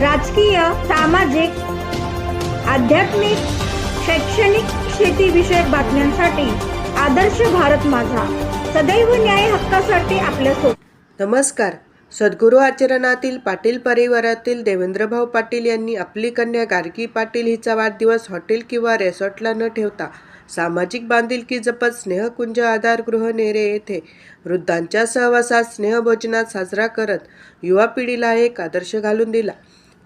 राजकीय सामाजिक आध्यात्मिक शैक्षणिक शेतीविषयक बातम्यांसाठी आदर्श भारत माझा. सदैव न्याय हक्कासाठी आपल्यासोबत नमस्कार. सद्गुरू आचरणातील पाटील परिवारातील देवेंद्रभाऊ पाटील यांनी आपली कन्या गार्गी पाटील हिचा वाढदिवस हॉटेल किंवा रेसॉर्टला न ठेवता सामाजिक बांधिलकी जपत स्नेहकुंज आधारगृह नेरे येथे वृद्धांच्या सहवासात स्नेहभोजनात साजरा करत युवा पिढीला एक आदर्श घालून दिला.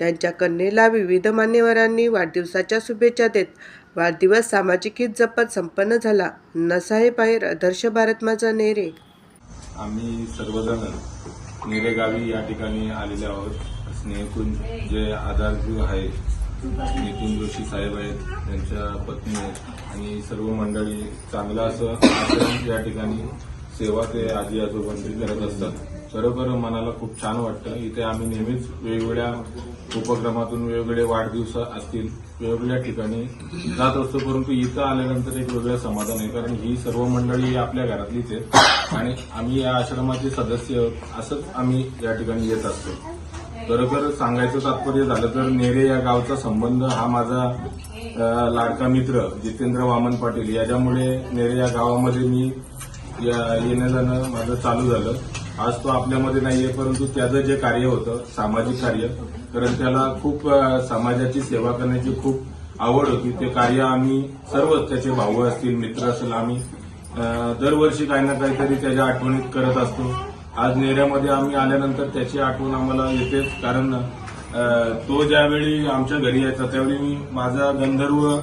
त्यांच्या कन्येला विविध मान्यवरांनी वाढदिवसाच्या शुभेच्छा देत वाढदिवस सामाजिक हित जपत संपन्न झाला. नसाहेब आहेर आदर्श भारत माझा नेरे आम्ही सर्वजण नेरेगावी या ठिकाणी आलेले आहोत. स्नेहकुंज जे आधारगृह आहे नितीन जोशी साहेब आहेत त्यांच्या पत्नी आहेत आणि सर्व मंडळी चांगलं असं या ठिकाणी सेवा ते आजी आजोबांची करत असतात. खरोखर मनाला खूप छान वाटतं. इथे आम्ही नेहमीच वेगवेगळ्या उपक्रमातून वेगवेगळे वाढदिवस असतील वेगवेगळ्या ठिकाणी जात असतो परंतु इथं आल्यानंतर एक वेगळं समाधान आहे. कारण ही सर्व मंडळी आपल्या घरातलीच आहेत आणि आम्ही या आश्रमाचे सदस्य आहोत असंच आम्ही या ठिकाणी येत असतो. खरोखर सांगायचं तात्पर्य झालं तर नेरे या गावचा संबंध हा माझा लाडका मित्र जितेंद्र वामन पाटील. याच्यामुळे नेरे या गावामध्ये मी या येणं जाणं माझं चालू झालं. आज तो आपल्यामध्ये नाहीये परंतु त्याचं जे कार्य होतं सामाजिक कार्य कारण त्याला खूप समाजाची सेवा करण्याची खूप आवड होती. ते कार्य आम्ही सर्व त्याचे भाऊ असतील मित्र असेल आम्ही दरवर्षी काही ना काहीतरी त्याच्या आठवणीत करत असतो. आज नेऱ्यामध्ये आम्ही आल्यानंतर त्याची आठवण आम्हाला येतेच कारण तो ज्यावेळी आमच्या घरी यायचा त्यावेळी मी माझा गंधर्व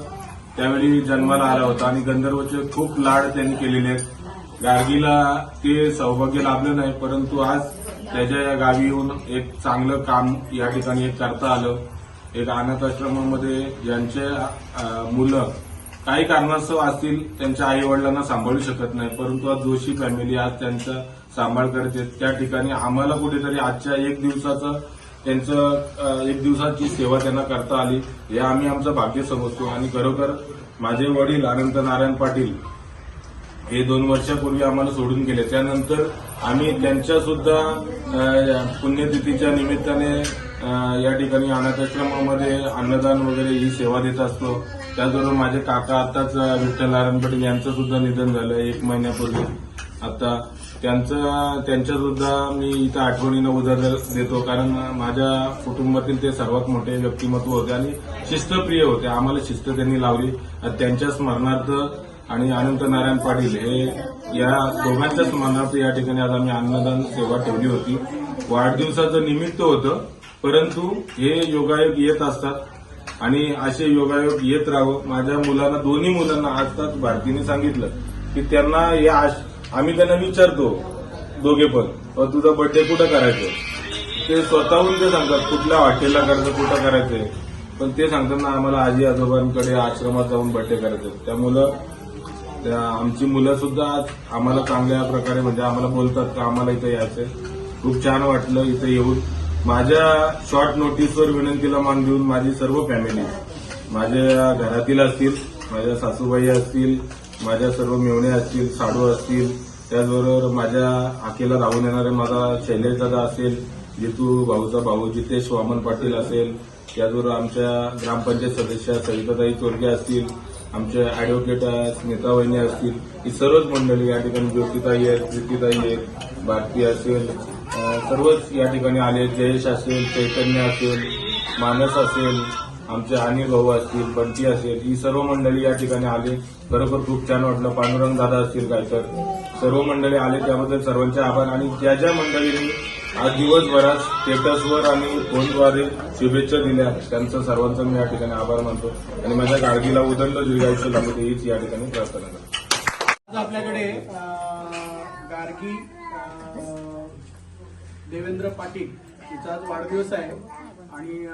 त्यावेळी जन्माला आला होता. आणि गंधर्वचे खूप लाड त्यांनी केलेले आहेत. गार्गीला ते सौभाग्य लाभलं नाही परंतु आज त्याच्या या गावी येऊन एक चांगलं काम या ठिकाणी एक करता आलं. एक अनाथ आश्रमामध्ये ज्यांचे मुलं काही कारणास्तव असतील त्यांच्या आई वडिलांना सांभाळू शकत नाही परंतु आज जोशी फॅमिली आज त्यांचा सांभाळ करते त्या ठिकाणी आम्हाला कुठेतरी आजच्या एक दिवसाचं त्यांचं एक दिवसाची सेवा त्यांना करता आली. हे आम्ही आमचं भाग्य समजतो. आणि खरोखर माझे वडील अनंत नारायण पाटील हे दोन वर्षापूर्वी आम्हाला सोडून गेले. त्यानंतर आम्ही त्यांच्या सुद्धा पुण्यतिथीच्या निमित्ताने या ठिकाणी अनाथाश्रमामध्ये अन्नदान वगैरे ही सेवा देत असतो. त्याचबरोबर माझे काका आताच विठ्ठल नारायण पाटील यांचं सुद्धा निधन झालं एक महिन्यापूर्वी. आता त्यांचं त्यांच्या सुद्धा मी इथं आठवणीनं उदाहरण देतो कारण माझ्या कुटुंबातील ते सर्वात मोठे व्यक्तिमत्व होते आणि शिस्तप्रिय होते. आम्हाला शिस्त त्यांनी लावली. त्यांच्या स्मरणार्थ आणि अनंत नारायण पाटील हे या दोघांच्याच स्मरणार्थ या ठिकाणी आज आम्ही अन्नदान सेवा ठेवली होती. वाढदिवसाचं निमित्त होतं परंतु हे योगायोग येत असतात आणि असे योगायोग येत राहावं. माझ्या मुलांना दोन्ही मुलांना आजताच भारतीने सांगितलं की त्यांना या आश- आम्ही त्यांना विचारतो दोघे पण तुझा बर्थडे कुठं करायचं ते स्वतःहून ते सांगतात कुठल्या हॉटेलला करायचं कुठं करायचंय? पण ते सांगताना आम्हाला आजी आजोबांकडे आश्रमात जाऊन बर्थडे करायचं त्यामुळं त्या आमची मुलं सुद्धा आज आम्हाला चांगल्या प्रकारे म्हणजे आम्हाला बोलतात का आम्हाला इथं यायचंय. खूप छान वाटलं इथं येऊन. माझ्या शॉर्ट नोटीसवर विनंतीला मान देऊन माझी सर्व फॅमिली माझ्या घरातील असतील माझ्या सासूबाई असतील माझ्या सर्व मेवणे असतील साडू असतील त्याचबरोबर माझ्या आखेला राहून येणारे माझा शैलेश दादा असेल जितू भाऊचा भाऊ जितेश वामन पाटील असेल त्याचबरोबर आमच्या ग्रामपंचायत सदस्या सविताताई चोरगे असतील आमचे ऍडव्होकेट स्मिता वहिनी असतील ही सर्वच मंडळी या ठिकाणी ज्योतिताई आहेत प्रीतीताई आहेत भारती असेल सर्वच या ठिकाणी आले जयेश असेल चैतन्य असेल मानस असेल आमचे अनिल भाऊ असतील बंटी असेल ही सर्व मंडळी या ठिकाणी आले खरोखर खूप छान वाटलं. पांडुरंग दादा असतील काय तर. सर्व मंडळी आले त्याबद्दल सर्वांचे आभार. आणि ज्या ज्या मंडळींनी आज दिवसभरात स्टेटसवर आणि फोनद्वारे शुभेच्छा दिल्या. त्यांचं सर्वांचं मी या ठिकाणी आभार मानतो. आणि माझ्या गाडगीला उदंड दीर्घायुष्य लागू हीच या ठिकाणी प्रार्थना करतो. आज आपल्याकडे गार्गी देवेंद्र पाटील तिचा आज वाढदिवस आहे. आणि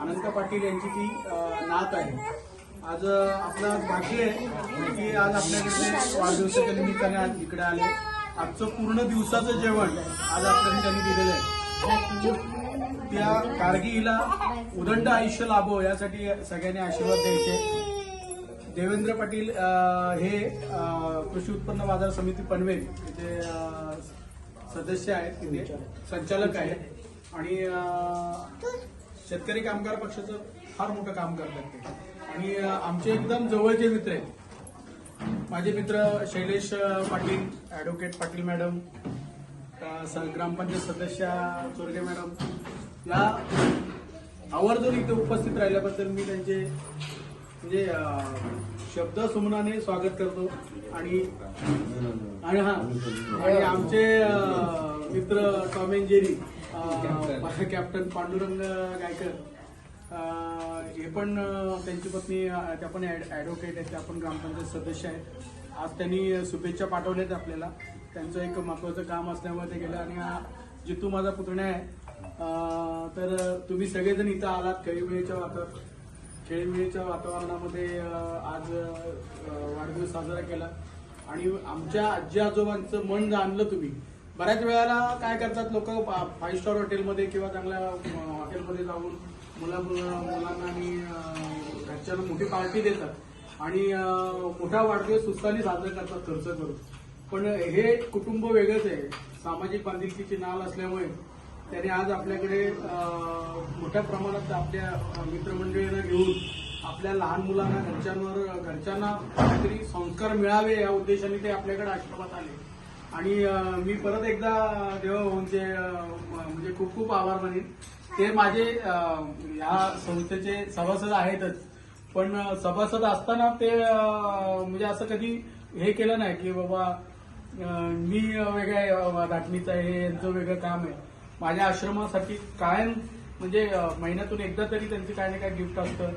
अनंत पाटील यांची ती नात आहे. आज आपला आपलं आज भाग्य आहे की आज आपल्याकडे वाढदिवसाच्या निमित्ताने आज इकडे आले. आजचं पूर्ण दिवसाचं जेवण आज आपल्याला त्यांनी दिलेलं आहे. त्या कारगिला उदंड आयुष्य लाभो यासाठी सगळ्यांनी आशीर्वाद द्यायचे. देवेंद्र पाटील हे कृषी उत्पन्न बाजार समिती पनवेल इथे सदस्य आहेत तिथे संचालक आहेत. आणि शेतकरी कामगार पक्षाचं फार मोठं काम करतात ते. आणि आमचे एकदम जवळचे मित्र आहेत. माझे मित्र शैलेश पाटील ऍडव्होकेट पाटील मॅडम ग्रामपंचायत सदस्य चोरगे मॅडम या आवर्जून इथे उपस्थित राहिल्याबद्दल मी त्यांचे म्हणजे शब्द सुमनाने स्वागत करतो. आणि आणि हा आणि आमचे मित्र Tom and Jerry captain Pandurang Gaikar हे पण त्यांची पत्नी त्या पण ॲडव्होकेट आहेत त्या पण ग्रामपंचायत सदस्य आहेत. आज त्यांनी शुभेच्छा पाठवल्यात आपल्याला. त्यांचं एक महत्वाचं काम असल्यामुळे ते गेलं आणि हा जितू माझा पुतण्या आहे. तर तुम्ही सगळेजण इथं आलात खेळीमेळीच्या वातावरण खेळीमेळीच्या वातावरणामध्ये आज वाढदिवस साजरा केला. आणि आमच्या आजी आजोबांचं मन जाणलं तुम्ही. बऱ्याच वेळेला काय करतात लोक फाईव्ह स्टार हॉटेलमध्ये किंवा चांगल्या हॉटेलमध्ये जाऊन मुला मुलांना आणि घरच्यांना मोठी पार्टी देतात. आणि मोठा वाढदिवस सुस्तानी साजरा करतात खर्च करून. पण हे कुटुंब वेगळंच आहे. सामाजिक बांधिलकीची नाल असल्यामुळे त्याने आज आपल्याकडे मोठ्या प्रमाणात आपल्या मित्रमंडळींना घेऊन आपल्या लहान मुलांना घरच्यांवर घरच्यांना काहीतरी संस्कार मिळावे या उद्देशाने ते आपल्याकडे आश्रमात आले. आणि मी परत एकदा देव म्हणजे खूप खूप आभार मानेन. ते माझे या ह्या संस्थेचे सभासद आहेतच. पण सभासद असताना ते म्हणजे असं कधी हे केलं नाही की बाबा मी वेगळ्या दाटणीचं धाटणीचं आहे हे यांचं वेगळं काम आहे. माझ्या आश्रमासाठी कायम म्हणजे महिन्यातून एकदा तरी त्यांची काय ना काय गिफ्ट असतं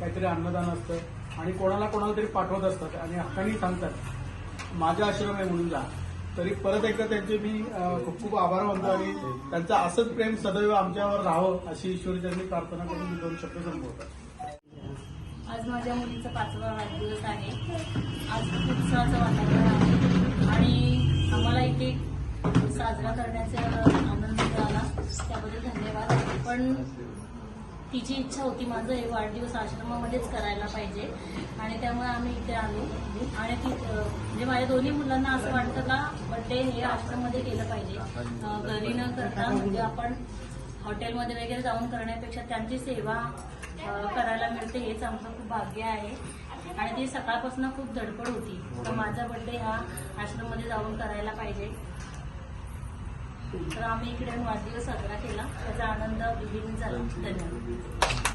काहीतरी अन्नदान असतं आणि कोणाला कोणाला तरी पाठवत असतात आणि हक्कानी सांगतात माझा आश्रम आहे म्हणून जा तरी परत एकदा त्यांचे मी खूप खूप आभार मानतो आणि त्यांचं असंच प्रेम सदैव आमच्यावर राहावं अशी ईश्वरीचरणी प्रार्थना करून मी दोन शब्द संपवतात आज माझ्या मुलीचा पाचवा वाढदिवस आहे. आज खूप उत्साहाचं वातावरण आहे. आणि आम्हाला एक साजरा करण्याचा आनंद मिळाला. त्याबद्दल धन्यवाद. पण तिची इच्छा होती माझं हे वाढदिवस आश्रमामध्येच करायला पाहिजे. आणि त्यामुळे आम्ही इथे आलो. आणि ती म्हणजे माझ्या दोन्ही मुलांना असं वाटतं का बड्डे हे आश्रममध्ये केलं पाहिजे. घरी न करता म्हणजे आपण हॉटेलमध्ये वगैरे जाऊन करण्यापेक्षा त्यांची सेवा करायला मिळते हेच आमचं खूप भाग्य आहे. आणि ती सकाळपासून खूप धडपड होती. तर माझा बड्डे हा आश्रममध्ये जाऊन करायला पाहिजे. तर आम्ही इकडे वाढदिवस साजरा केला. त्याचा आनंद विहीन झाला धन्यवाद.